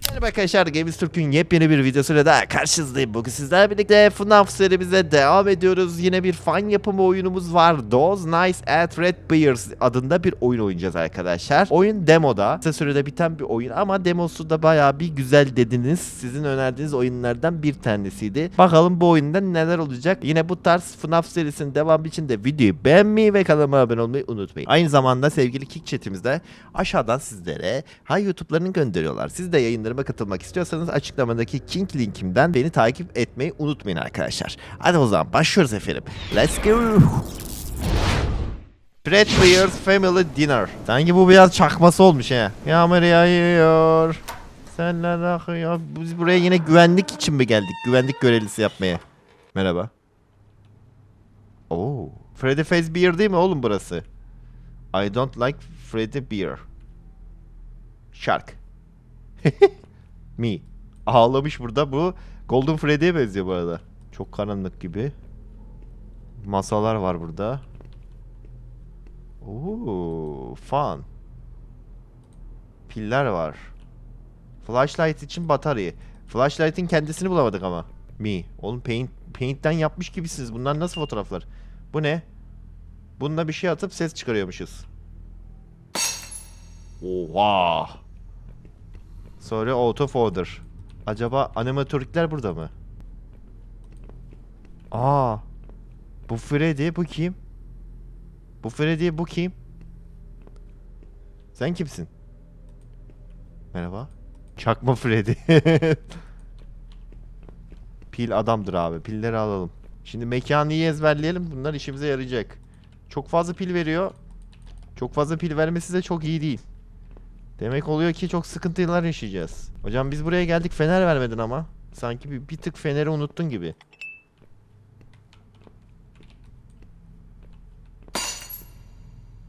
Merhaba arkadaşlar Games Türk'ün yepyeni bir videosuyla daha karşınızdayım. Bugün sizlerle birlikte FNAF serimize devam ediyoruz. Yine bir fan yapımı oyunumuz var. Those Nice at Red Bears adında bir oyun oynayacağız arkadaşlar. Oyun demoda. Kısa sürede biten bir oyun ama demosu da bayağı bir güzel dediniz. Sizin önerdiğiniz oyunlardan bir tanesiydi. Bakalım bu oyunda neler olacak. Yine bu tarz FNAF serisinin devamı için de videoyu beğenmeyi ve kanalıma abone olmayı unutmayın. Aynı zamanda sevgili Kick chatimizde aşağıdan sizlere hay YouTube'larını gönderiyorlar. Siz de yayınlarıma katılmak istiyorsanız açıklamadaki King linkimden beni takip etmeyi unutmayın arkadaşlar. Hadi o zaman başlıyoruz efendim. Let's go. Fred Bears Family Dinner. Sanki bu biraz çakması olmuş he. Yağmur yağıyor. Senler akıyor. Biz buraya yine güvenlik için mi geldik? Güvenlik görevlisi yapmaya. Merhaba. Oo. Freddy Face Beer değil mi oğlum burası? I don't like Freddy Beer. Shark. Me. Ağlamış burada bu. Golden Freddy'ye benziyor bu arada. Çok karanlık gibi. Masalar var burada. Oo, fun. Piller var. Flashlight için batarya. Flashlight'in kendisini bulamadık ama. Me. Oğlum paint, paint'ten yapmış gibisiniz. Bunlar nasıl fotoğraflar? Bu ne? Bununla bir şey atıp ses çıkarıyormuşuz. Oha. Sonra out of order. Acaba animatrikler burada mı? Aa. Bu Freddy, bu kim? Bu Freddy, bu kim? Sen kimsin? Merhaba. Çakma Freddy. Pil adamdır abi. Pilleri alalım. Şimdi mekanı iyi ezberleyelim. Bunlar işimize yarayacak. Çok fazla pil veriyor. Çok fazla pil vermesi de çok iyi değil. Demek oluyor ki çok sıkıntılar yaşayacağız. Hocam biz buraya geldik fener vermedin ama. Sanki bir, bir tık feneri unuttun gibi.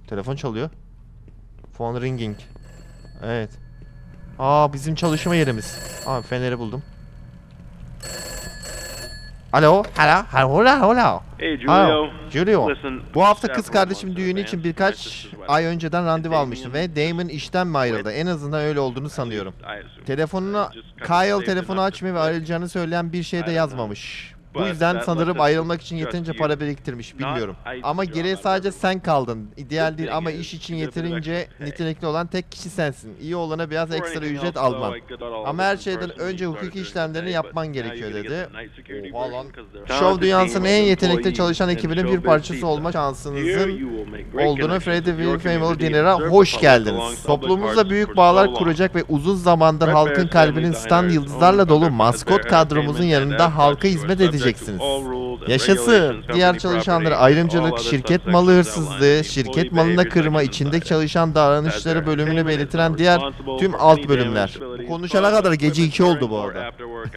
Telefon çalıyor. Phone ringing. Evet. Aa bizim çalışma yerimiz. Aa feneri buldum. Alo, hala, hala, hala. Hey Alo, Julio. Julio. Listen, Bu hafta kız kardeşim düğünü için birkaç ay önceden randevu almıştım ve Damon işten mi ayrıldı? En azından öyle olduğunu sanıyorum. Of Kyle telefonu açmıyor ve ayrılacağını söyleyen bir şey de yazmamış. Bu yüzden sanırım ayrılmak için yeterince para biriktirmiş bilmiyorum. Ama geriye sadece sen kaldın. İdeal değil ama iş için yeterince nitelikli olan tek kişi sensin. İyi olana biraz ekstra ücret alman. Ama her şeyden önce hukuki işlemlerini yapman gerekiyor dedi. Oha. Show dünyasının en yetenekli çalışan ekibinin bir parçası olma şansınızın olduğunu Freddie Wilfamil Dinner'a hoş geldiniz. Toplumumuzda büyük bağlar kuracak ve uzun zamandır halkın kalbinin stand yıldızlarla dolu maskot kadromuzun yanında halka hizmet edecek edileceksiniz. Yaşasın. Diğer çalışanlara ayrımcılık, şirket malı hırsızlığı, şirket malına kırma, içinde çalışan davranışları bölümünü belirtilen diğer tüm alt bölümler. Konuşana kadar gece 2 oldu bu arada.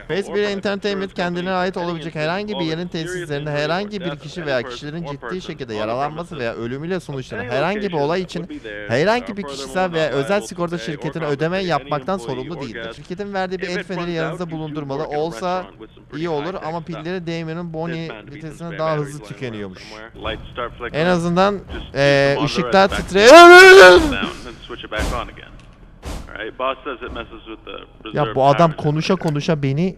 Facebook Entertainment kendine ait olabilecek herhangi bir yerin tesislerinde herhangi bir kişi veya kişilerin ciddi şekilde yaralanması veya ölümüyle sonuçlanan herhangi bir olay için herhangi bir kişisel veya özel sigorta şirketine ödeme yapmaktan sorumlu değildir. Şirketin verdiği bir el feneri yanınızda bulundurmalı olsa iyi olur ama pilleri Damon'un Bonnie vitesine daha hızlı tükeniyormuş. En azından eee ışıklar Ya bu adam konuşa konuşa beni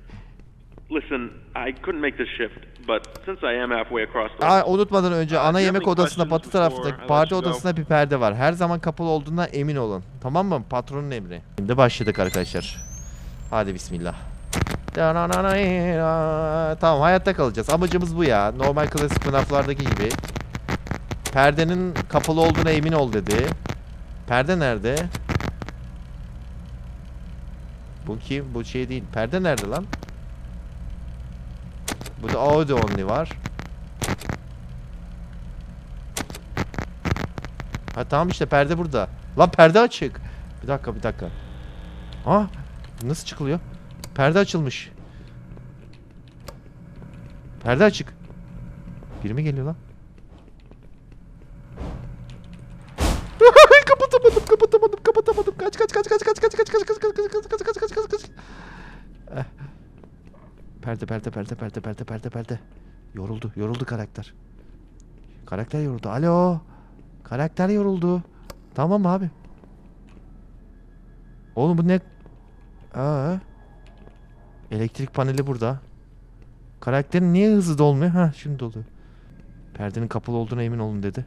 Listen, I couldn't make this shift, but since I am halfway across the Aa, unutmadan önce ana yemek odasında batı before I tarafındaki let parti odasında bir perde var. Her zaman kapalı olduğundan emin olun. Tamam mı? Patronun emri. Şimdi başladık arkadaşlar. Hadi bismillah. Tamam hayatta kalacağız. Amacımız bu ya. Normal klasik FNAF'lardaki gibi. Perdenin kapalı olduğuna emin ol dedi. Perde nerede? Bu kim? Bu şey değil. Perde nerede lan? Burada audio only var. Ha tamam işte perde burada. Lan perde açık. Bir dakika bir dakika. Ah nasıl çıkılıyor? Perde açılmış. Perde açık. Biri mi geliyor lan? Perde perde perde perde perde perde. Yoruldu yoruldu karakter. Karakter yoruldu. Alo. Karakter yoruldu. Tamam abi. Oğlum bu ne? Aa. Elektrik paneli burada. Karakterin niye hızlı dolmuyor? Ha şimdi doluyor. Perdenin kapalı olduğuna emin olun dedi.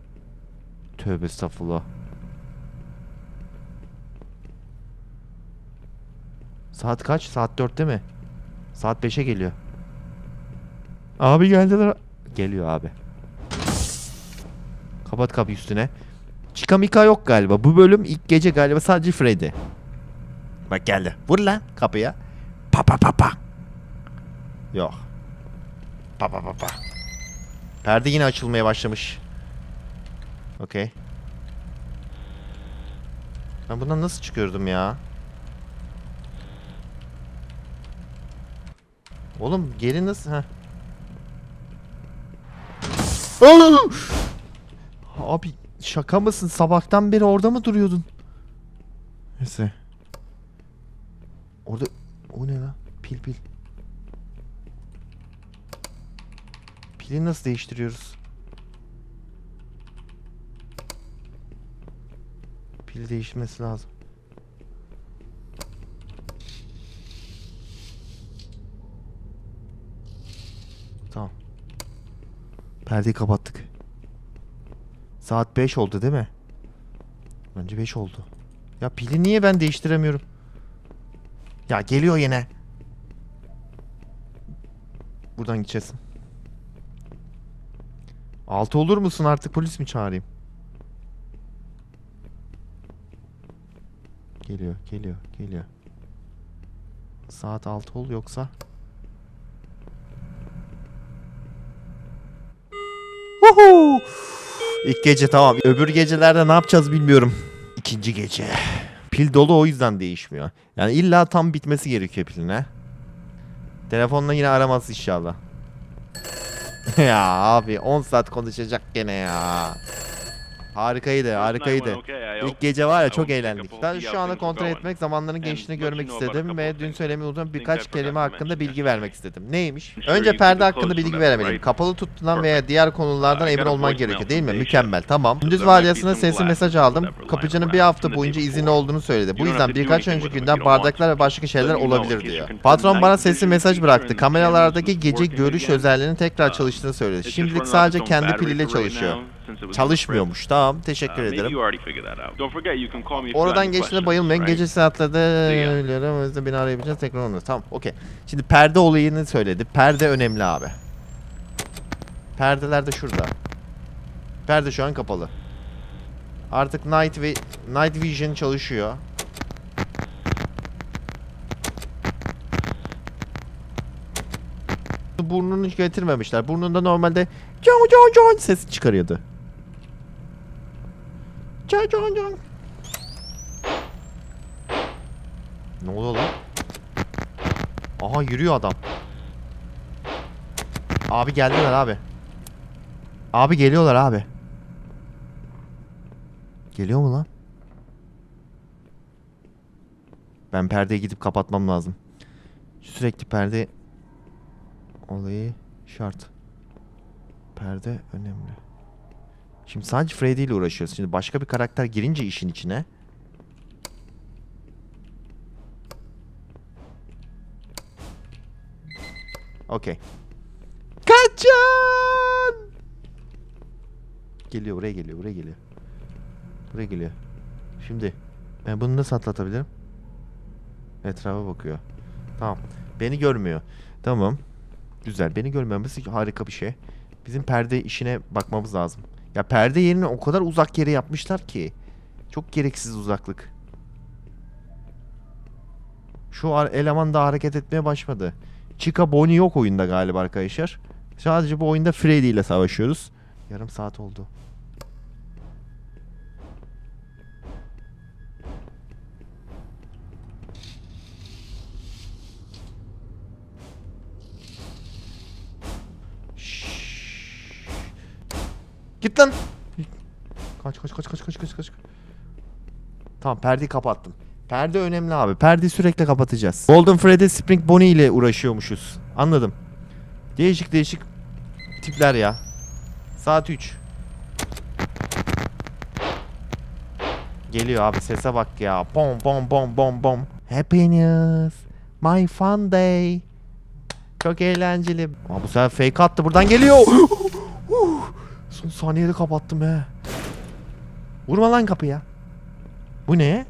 Tövbe estağfurullah. Saat kaç? Saat 4'te mi? Saat 5'e geliyor. Abi geldiler. Geliyor abi. Kapat kapı üstüne. Chikamika yok galiba. Bu bölüm ilk gece galiba sadece Freddy. Bak geldi. Vur lan kapıya. Pa pa pa pa. Yok. Pa pa pa pa. Perde yine açılmaya başlamış. Okey. Ben bundan nasıl çıkıyordum ya? Oğlum geri nasıl? Heh. Abi şaka mısın? Sabahtan beri orada mı duruyordun? Neyse. Orada o ne lan? Pil pil. Pili nasıl değiştiriyoruz? Pil değişmesi lazım. Tamam. Perdeyi kapattık. Saat 5 oldu değil mi? Bence 5 oldu. Ya pili niye ben değiştiremiyorum? Ya geliyor yine. Buradan gideceğiz. 6 olur musun artık polis mi çağırayım? Geliyor, geliyor, geliyor. Saat 6 ol yoksa Huhu! İlk gece tamam. Öbür gecelerde ne yapacağız bilmiyorum. İkinci gece. Pil dolu o yüzden değişmiyor. Yani illa tam bitmesi gerekiyor piline. Telefonla yine aramaz inşallah. ya abi 10 saat konuşacak gene ya. Harikaydı, harikaydı. İlk gece var ya çok eğlendik. Ben şu anda kontrol etmek, zamanların geçtiğini görmek istedim ve dün söylemeyi unuttum birkaç kelime hakkında bilgi vermek istedim. Neymiş? Önce perde hakkında bilgi veremedim. Kapalı tutulan veya diğer konulardan emin olman gerekiyor değil mi? Mükemmel, tamam. Gündüz vardiyasında sesli mesaj aldım. Kapıcının bir hafta boyunca izinli olduğunu söyledi. Bu yüzden birkaç önceki günden bardaklar ve başka şeyler olabilir diyor. Patron bana sesli mesaj bıraktı. Kameralardaki gece görüş özelliğinin tekrar çalıştığını söyledi. Şimdilik sadece kendi piliyle çalışıyor. Çalışmıyormuş. Tamam, teşekkür ederim. Oradan geçtiğinde bayılmayın. Gece saatlerde beni arayabileceğiz tekrar onu. Tamam okey. Şimdi perde olayını söyledi. Perde önemli abi. Perdeler de şurada. Perde şu an kapalı. Artık Night ve Night Vision çalışıyor. Burnunu hiç getirmemişler. Burnunda normalde John John John sesi çıkarıyordu. John John John. Ne oluyor lan? Aha yürüyor adam. Abi geldiler abi. Abi geliyorlar abi. Geliyor mu lan? Ben perdeyi gidip kapatmam lazım. Sürekli perde olayı şart. Perde önemli. Şimdi sadece Freddy ile uğraşıyoruz. Şimdi başka bir karakter girince işin içine Okey. Kaçın! Geliyor buraya geliyor buraya geliyor. Buraya geliyor. Şimdi ben bunu nasıl atlatabilirim? Etrafa bakıyor. Tamam. Beni görmüyor. Tamam. Güzel. Beni görmemesi harika bir şey. Bizim perde işine bakmamız lazım. Ya perde yerini o kadar uzak yere yapmışlar ki. Çok gereksiz uzaklık. Şu eleman da hareket etmeye başladı. Chica Bonnie yok oyunda galiba arkadaşlar. Sadece bu oyunda Freddy ile savaşıyoruz. Yarım saat oldu. Tamam perdeyi kapattım. Perde önemli abi. Perdeyi sürekli kapatacağız. Golden Freddy Spring Bonnie ile uğraşıyormuşuz. Anladım. Değişik değişik tipler ya. Saat 3. Geliyor abi sese bak ya. Bom bom bom bom bom. Happiness. My fun day. Çok eğlenceli. Aa, bu sefer fake attı. Buradan geliyor. Son saniyede kapattım he. Vurma lan kapıya. Bu ne?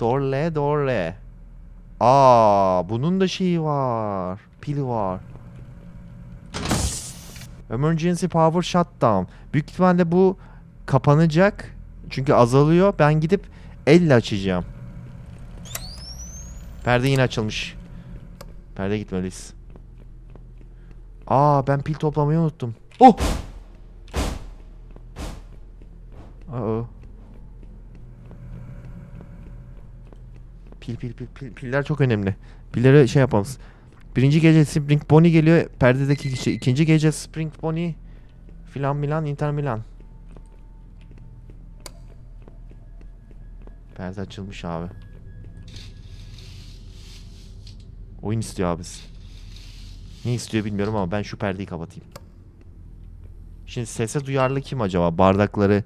Dorle dorle. Aa, bunun da şeyi var. Pili var. Emergency power shutdown. Büyük ihtimalle bu kapanacak. Çünkü azalıyor. Ben gidip elle açacağım. Perde yine açılmış. Perde gitmeliyiz. Aa ben pil toplamayı unuttum. Oh! Aa. Pil pil pil pil piller çok önemli. Pilleri şey yapmamız. Birinci gece Spring Bonnie geliyor. Perdedeki kişi. İkinci gece Spring Bonnie filan Milan Inter Milan. Perde açılmış abi. Oyun istiyor abisi. Ne istiyor bilmiyorum ama ben şu perdeyi kapatayım. Şimdi sese duyarlı kim acaba? Bardakları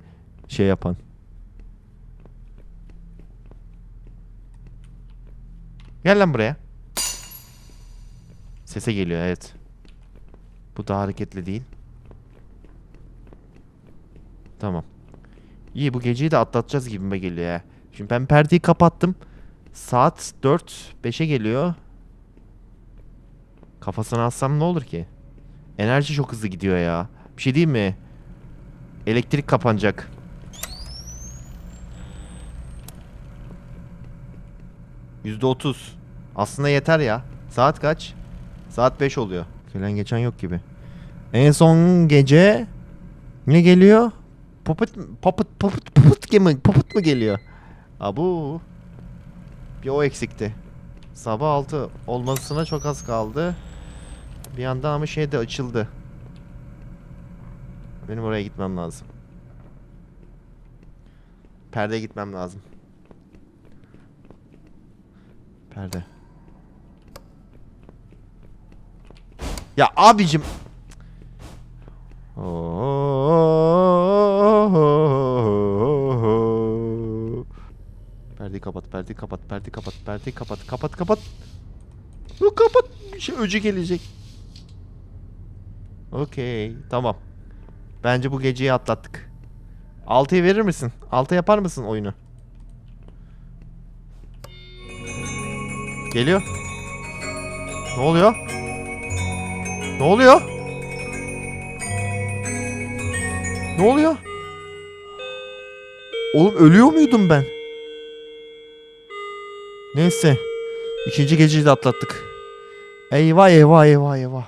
şey yapan. Gel lan buraya. Sese geliyor evet. Bu da hareketli değil. Tamam. İyi bu geceyi de atlatacağız gibime geliyor ya. Şimdi ben perdeyi kapattım. Saat 4 5'e geliyor. Kafasına assam ne olur ki? Enerji çok hızlı gidiyor ya. Bir şey diyeyim mi? Elektrik kapanacak. Yüzde otuz. Aslında yeter ya. Saat kaç? Saat 5 oluyor. Gelen geçen yok gibi. En son gece ne geliyor? Puppet, puppet, puppet, puppet mi? Puppet mı geliyor? Abu. Bir o eksikti. Sabah 6 olmasına çok az kaldı. Bir yandan ama şey de açıldı. Benim oraya gitmem lazım. Perdeye gitmem lazım. Perde. Ya abicim. Perdeyi kapat, perdeyi kapat, perdeyi kapat, perdeyi kapat, kapat, kapat. Yok kapat. Şey öcü gelecek. Okey, tamam. Bence bu geceyi atlattık. 6'yı verir misin? 6 yapar mısın oyunu? Geliyor. Ne oluyor? Ne oluyor? Ne oluyor? Oğlum ölüyor muydum ben? Neyse. İkinci geceyi de atlattık. Eyvah eyvah eyvah eyvah.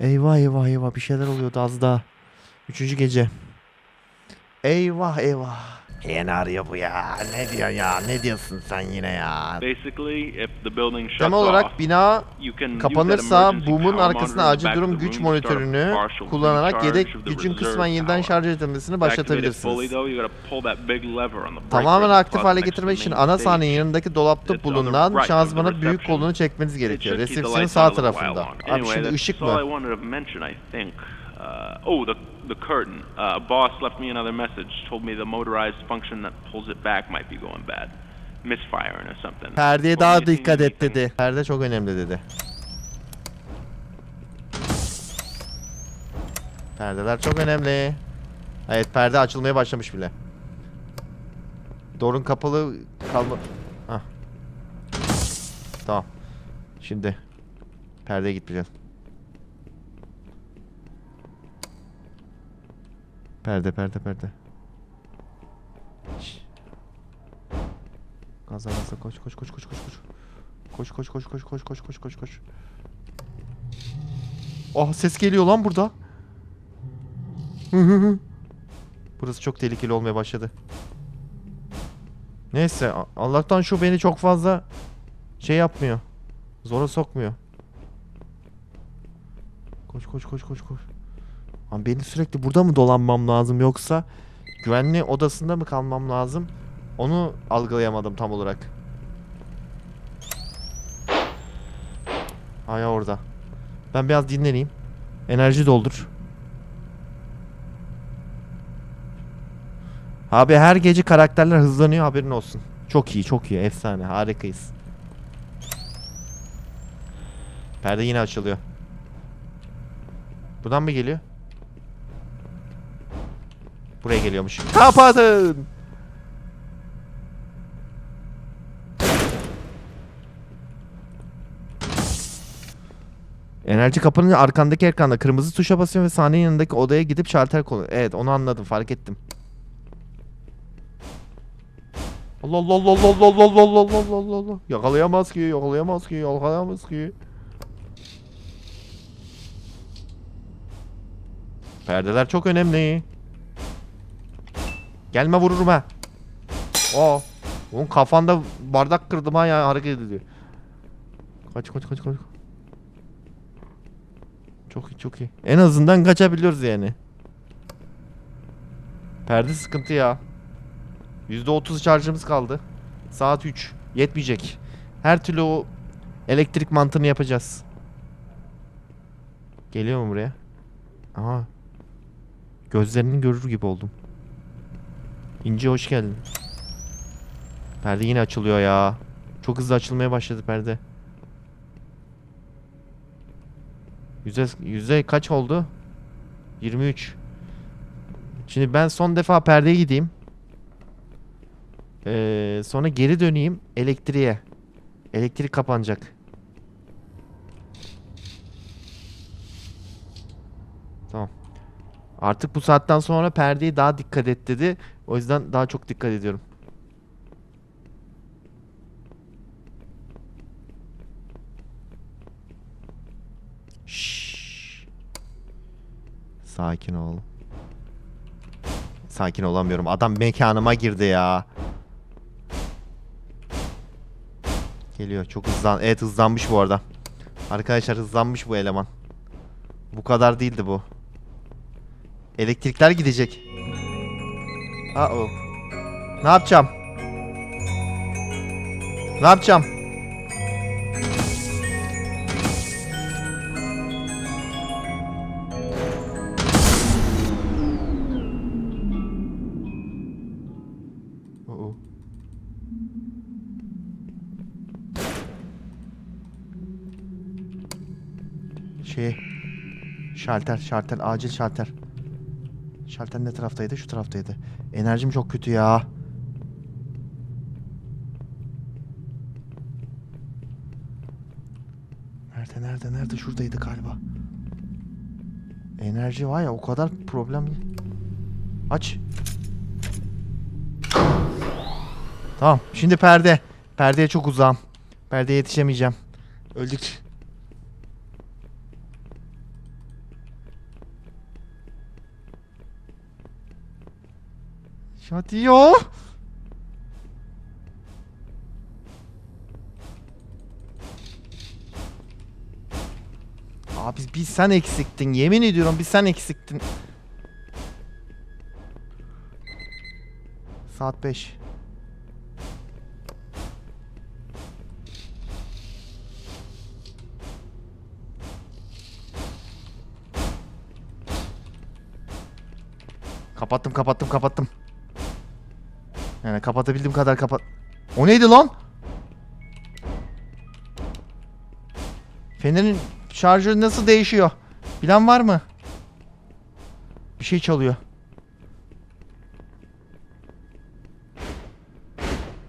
Eyvah eyvah eyvah bir şeyler oluyordu az daha. Üçüncü gece. Eyvah eyvah. Yeni arıyor bu ya. Ne diyor ya? Ne diyorsun sen yine ya? Tam olarak bina kapanırsa boomun arkasına acil durum güç monitörünü kullanarak yedek gücün kısmen yeniden şarj edilmesini başlatabilirsiniz. Tamamen aktif hale getirmek için ana sahnenin yanındaki dolapta bulunan şanzımanın büyük kolunu çekmeniz gerekiyor. Resepsiyonun sağ tarafında. Abi şimdi ışık mı? Oh, the the curtain. Uh, a boss left me another message. Told me the motorized function that pulls it back might be going bad. Misfiring or something. Perdeye daha dikkat et dedi. Perde çok önemli dedi. Perdeler çok önemli. Evet perde açılmaya başlamış bile. Dorun kapalı kalma... Hah. Tamam. Şimdi perdeye gitmeyeceğiz. Perde perde perde. Gaza gaza koş koş koş koş koş koş. Koş koş koş koş koş koş koş koş koş. Ah ses geliyor lan burada. Burası çok tehlikeli olmaya başladı. Neyse Allah'tan şu beni çok fazla şey yapmıyor. Zora sokmuyor. Koş koş koş koş koş. Ama benim sürekli burada mı dolanmam lazım yoksa güvenli odasında mı kalmam lazım? Onu algılayamadım tam olarak. Ay orada. Ben biraz dinleneyim. Enerji doldur. Abi her gece karakterler hızlanıyor haberin olsun. Çok iyi çok iyi efsane harikayız. Perde yine açılıyor. Buradan mı geliyor? Buraya geliyormuş. Kapatın! Enerji kapanınca arkandaki ekranda kırmızı tuşa basıyorsun ve sahnenin yanındaki odaya gidip şalter kolu. Evet onu anladım fark ettim. Allah Allah Allah Allah Allah Allah Allah Allah Allah Allah Allah Yakalayamaz ki yakalayamaz ki yakalayamaz ki Perdeler çok önemli Gelme vururum ha Aa Onun kafanda bardak kırdım ha ya hareket ediyor Kaç kaç kaç kaç Çok iyi çok iyi En azından kaçabiliyoruz yani Perde sıkıntı ya %30 şarjımız kaldı. Saat 3. Yetmeyecek. Her türlü o elektrik mantığını yapacağız. Geliyor mu buraya? Aha. Gözlerini görür gibi oldum. İnci hoş geldin. Perde yine açılıyor ya. Çok hızlı açılmaya başladı perde. Yüzde, yüzde kaç oldu? 23. Şimdi ben son defa perdeye gideyim. Ee, sonra geri döneyim elektriğe. Elektrik kapanacak. Tamam. Artık bu saatten sonra perdeye daha dikkat et dedi. O yüzden daha çok dikkat ediyorum. Şşş. Sakin ol. Sakin olamıyorum. Adam mekanıma girdi ya. Geliyor. Çok hızlan. Evet hızlanmış bu arada. Arkadaşlar hızlanmış bu eleman. Bu kadar değildi bu. Elektrikler gidecek. Aa o. Ne yapacağım? Ne yapacağım? Şey. Şalter, şalter, acil şalter. Şalter ne taraftaydı? Şu taraftaydı. Enerjim çok kötü ya. Nerede, nerede, nerede? Şuradaydı galiba. Enerji var ya o kadar problem. Aç. Tamam. Şimdi perde. Perdeye çok uzağım. Perdeye yetişemeyeceğim. Öldük. Hadi ya. Abi bir sen eksiktin. Yemin ediyorum bir sen eksiktin. Saat 5. Kapattım kapattım kapattım. Yani kapatabildiğim kadar kapat. O neydi lan? Fenerin şarjı nasıl değişiyor? Bilen var mı? Bir şey çalıyor.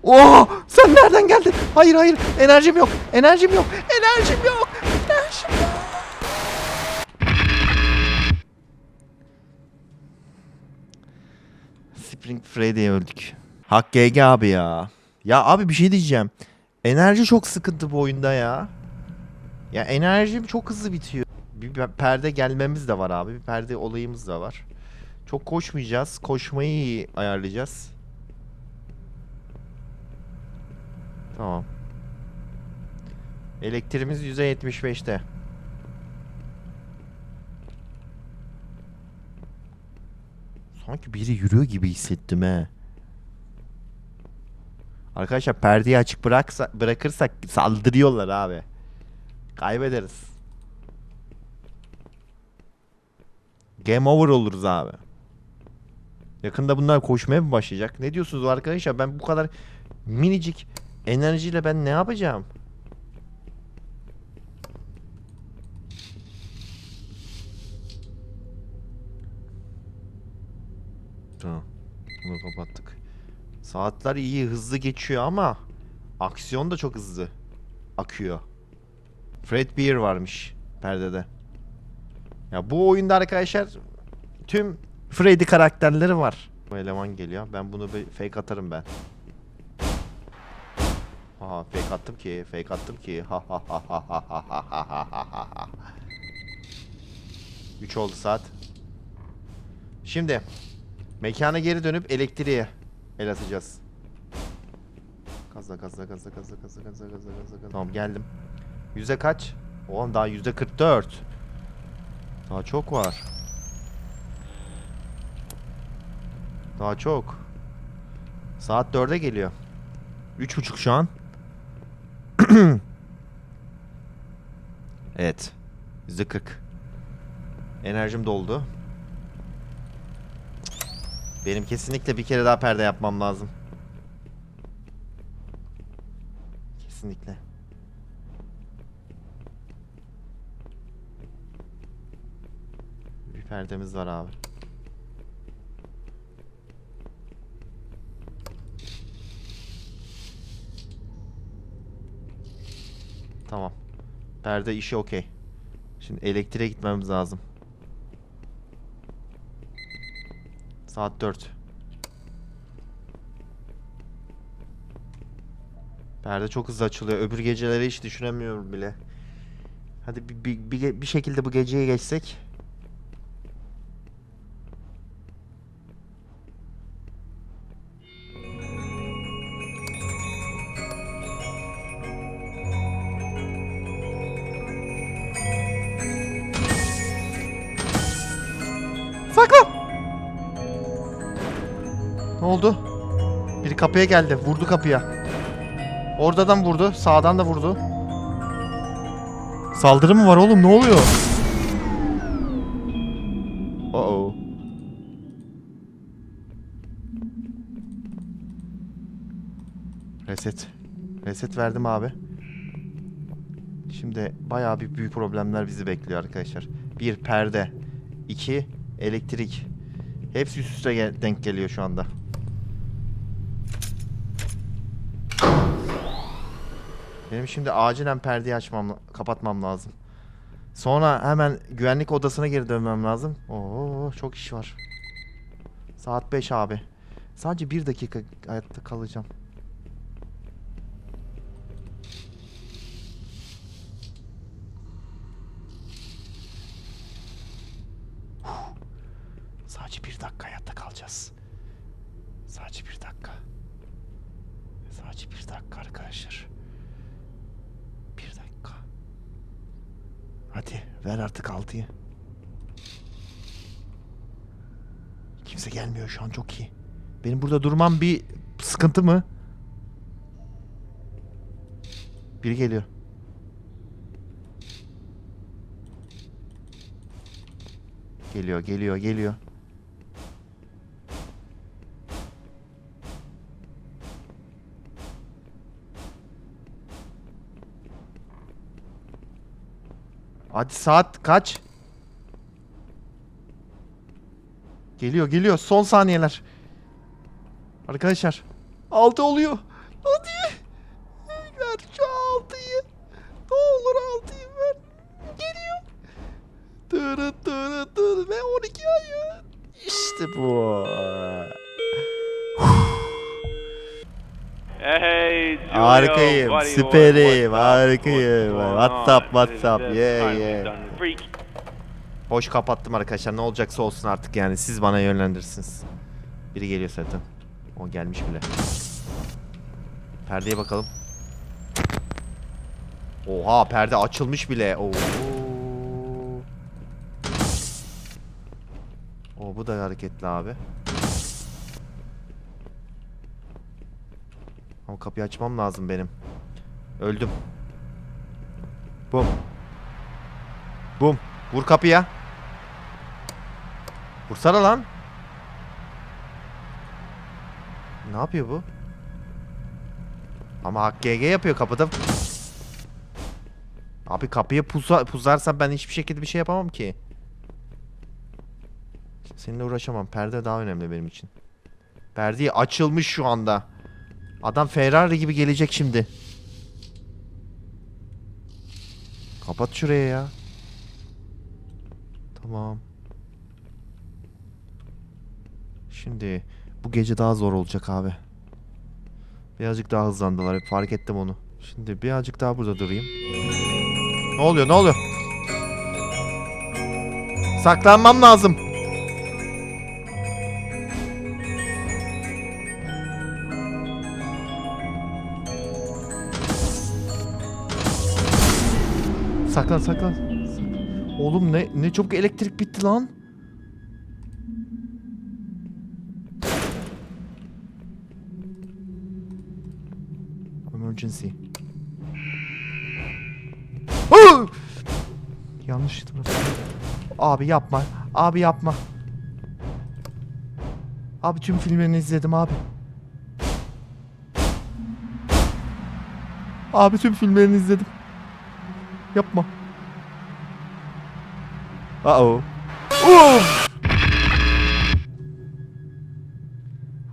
Oo! Sen nereden geldin? Hayır hayır. Enerjim yok. Enerjim yok. Enerjim yok. Enerjim yok. Spring Freddy'ye öldük. Hak GG abi ya. Ya abi bir şey diyeceğim. Enerji çok sıkıntı bu oyunda ya. Ya enerjim çok hızlı bitiyor. Bir pe- perde gelmemiz de var abi. Bir perde olayımız da var. Çok koşmayacağız. Koşmayı iyi ayarlayacağız. Tamam. Elektriğimiz %75'te. Sanki biri yürüyor gibi hissettim he. Arkadaşlar perdeyi açık bıraksa, bırakırsak saldırıyorlar abi. Kaybederiz. Game over oluruz abi. Yakında bunlar koşmaya mı başlayacak? Ne diyorsunuz arkadaşlar? Ben bu kadar minicik enerjiyle ben ne yapacağım? Tamam. Bunu kapattık. Saatler iyi hızlı geçiyor ama aksiyon da çok hızlı akıyor. Fred Beer varmış perdede. Ya bu oyunda arkadaşlar tüm Freddy karakterleri var. Bu eleman geliyor. Ben bunu bir fake atarım ben. Aha fake attım ki, fake attım ki. Ha ha ha ha ha ha ha ha ha ha ha. 3 oldu saat. Şimdi mekana geri dönüp elektriğe El atacağız. Kazla kazla kazla kazla kazla kazla kazla kazla. Tamam geldim. Yüze kaç? Oğlum daha yüzde 44. Daha çok var. Daha çok. Saat 4'e geliyor. 3.30 şu an. evet. %40. Enerjim doldu. Benim kesinlikle bir kere daha perde yapmam lazım. Kesinlikle. Bir perdemiz var abi. Tamam. Perde işi okey. Şimdi elektriğe gitmemiz lazım. Saat 4. Perde çok hızlı açılıyor. Öbür geceleri hiç düşünemiyorum bile. Hadi bir, bir, bir, bir şekilde bu geceye geçsek. Oldu? Biri kapıya geldi. Vurdu kapıya. Oradan vurdu. Sağdan da vurdu. Saldırı mı var oğlum? Ne oluyor? Uh-oh. Reset. Reset verdim abi. Şimdi bayağı bir büyük problemler bizi bekliyor arkadaşlar. Bir perde. iki elektrik. Hepsi üst üste gel- denk geliyor şu anda. Benim şimdi acilen perdeyi açmam, kapatmam lazım. Sonra hemen güvenlik odasına geri dönmem lazım. Oo çok iş var. Saat 5 abi. Sadece bir dakika hayatta kalacağım. Huh. Sadece bir dakika hayatta kalacağız. Sadece bir dakika. Sadece bir dakika arkadaşlar. Bir dakika. Hadi ver artık altıyı. Kimse gelmiyor şu an çok iyi. Benim burada durmam bir sıkıntı mı? Biri geliyor. Geliyor, geliyor, geliyor. Hadi saat kaç? Geliyor geliyor son saniyeler. Arkadaşlar. Altı oluyor. Hadi. Ver şu altıyı. Ne olur altıyı ver. Geliyor. Tırı tırı tırı ve 12 ayı. İşte bu. Hey, Julio, Harikayım, buddy, what- süperim, what's up? harikayım. WhatsApp? WhatsApp, yeah, yeah. Hoş kapattım arkadaşlar. Ne olacaksa olsun artık yani. Siz bana yönlendirirsiniz. Biri geliyor zaten. O gelmiş bile. Perdeye bakalım. Oha perde açılmış bile. Oo. O bu da hareketli abi. Ama kapıyı açmam lazım benim. Öldüm. Bum. Bum. Vur kapıya. Vursana lan. Ne yapıyor bu? Ama hak GG yapıyor kapıda. Abi kapıya pusa, puzarsam ben hiçbir şekilde bir şey yapamam ki. Seninle uğraşamam. Perde daha önemli benim için. Perde açılmış şu anda. Adam Ferrari gibi gelecek şimdi. Kapat şuraya ya. Tamam. Şimdi bu gece daha zor olacak abi. Birazcık daha hızlandılar. Fark ettim onu. Şimdi birazcık daha burada durayım. Ne oluyor? Ne oluyor? Saklanmam lazım. Saklan saklan. Oğlum ne ne çabuk elektrik bitti lan. Emergency. Yanlış taraf. Abi yapma. Abi yapma. Abi tüm filmlerini izledim abi. Abi tüm filmlerini izledim. Yapma. Uh oh.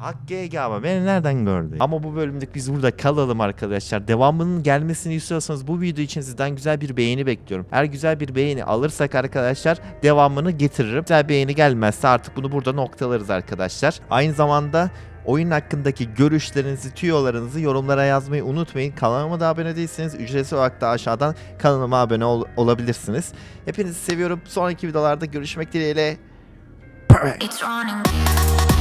Hak GG ama beni nereden gördü? Ama bu bölümlük biz burada kalalım arkadaşlar. Devamının gelmesini istiyorsanız bu video için sizden güzel bir beğeni bekliyorum. Eğer güzel bir beğeni alırsak arkadaşlar devamını getiririm. Güzel beğeni gelmezse artık bunu burada noktalarız arkadaşlar. Aynı zamanda oyun hakkındaki görüşlerinizi, tüyolarınızı yorumlara yazmayı unutmayın. Kanalıma da abone değilseniz ücretsiz olarak da aşağıdan kanalıma abone ol- olabilirsiniz. Hepinizi seviyorum. Sonraki videolarda görüşmek dileğiyle. It's running.